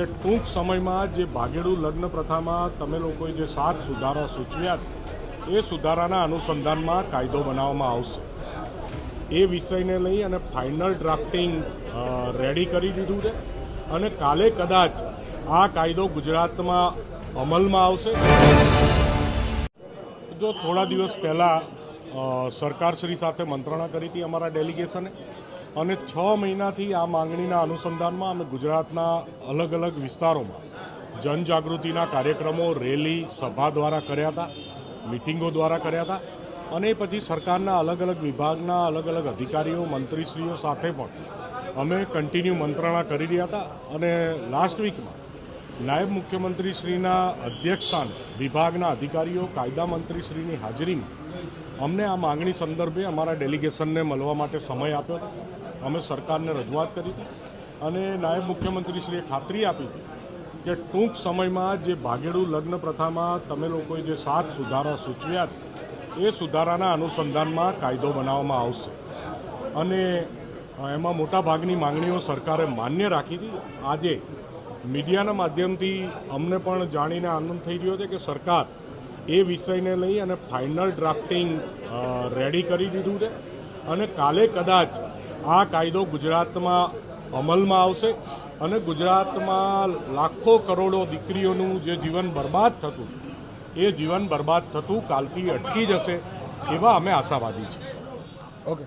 કે ટૂંક સમયમાં જે ભાગેડુ લગ્ન પ્રથામાં તમે લોકોએ જે સાત સુધારા સૂચવ્યા એ સુધારાના અનુસંધાનમાં કાયદો બનાવવામાં આવશે. એ વિષયને લઈ અને ફાઇનલ ડ્રાફ્ટિંગ રેડી કરી દીધું છે અને કાલે કદાચ આ કાયદો ગુજરાતમાં અમલમાં આવશે. જો થોડા દિવસ પહેલાં સરકારશ્રી સાથે મંત્રણા કરી હતી અમારા ડેલિગેશને અને છ મહિનાથી આ માંગણીના અનુસંધાનમાં અમે ગુજરાતના અલગ અલગ વિસ્તારોમાં જનજાગૃતિના કાર્યક્રમો, રેલી, સભા દ્વારા કર્યા હતા, મિટિંગો દ્વારા કર્યા હતા અને પછી સરકારના અલગ અલગ વિભાગના અલગ અલગ અધિકારીઓ, મંત્રીશ્રીઓ સાથે પણ અમે કન્ટિન્યુ મંત્રણા કરી રહ્યા હતા અને લાસ્ટ વીકમાં નાયબ મુખ્યમંત્રીશ્રીના અધ્યક્ષસ્થાને વિભાગના અધિકારીઓ, કાયદા મંત્રીશ્રીની હાજરીમાં અમને આ માંગણી સંદર્ભે અમારા ડેલિગેશનને મળવા માટે સમય આપ્યો હતો. અમે સરકારને રજૂઆત કરી હતી અને નાયબ મુખ્યમંત્રીશ્રીએ ખાતરી આપી કે ટૂંક સમયમાં જે ભાગેડુ લગ્ન પ્રથામાં તમે લોકોએ જે સાત સુધારા સૂચવ્યા એ સુધારાના અનુસંધાનમાં કાયદો બનાવવામાં આવશે. અને એમાં મોટાભાગની માંગણીઓ સરકારે માન્ય રાખી હતી આજે મીડિયાના માધ્યમથી અમને પણ જાણીને આનંદ થઈ રહ્યો છે કે સરકાર એ વિષયને લઈ અને ફાઇનલ ડ્રાફ્ટિંગ રેડી કરી દીધું છે. અને કાલે કદાચ આ કાયદો ગુજરાતમાં અમલમાં આવશે અને ગુજરાતમાં લાખો કરોડો દીકરીઓનું જે જીવન બરબાદ થતું, એ જીવન બરબાદ થતું કાલથી અટકી જશે એવા અમે આશાવાદી છીએ. ઓકે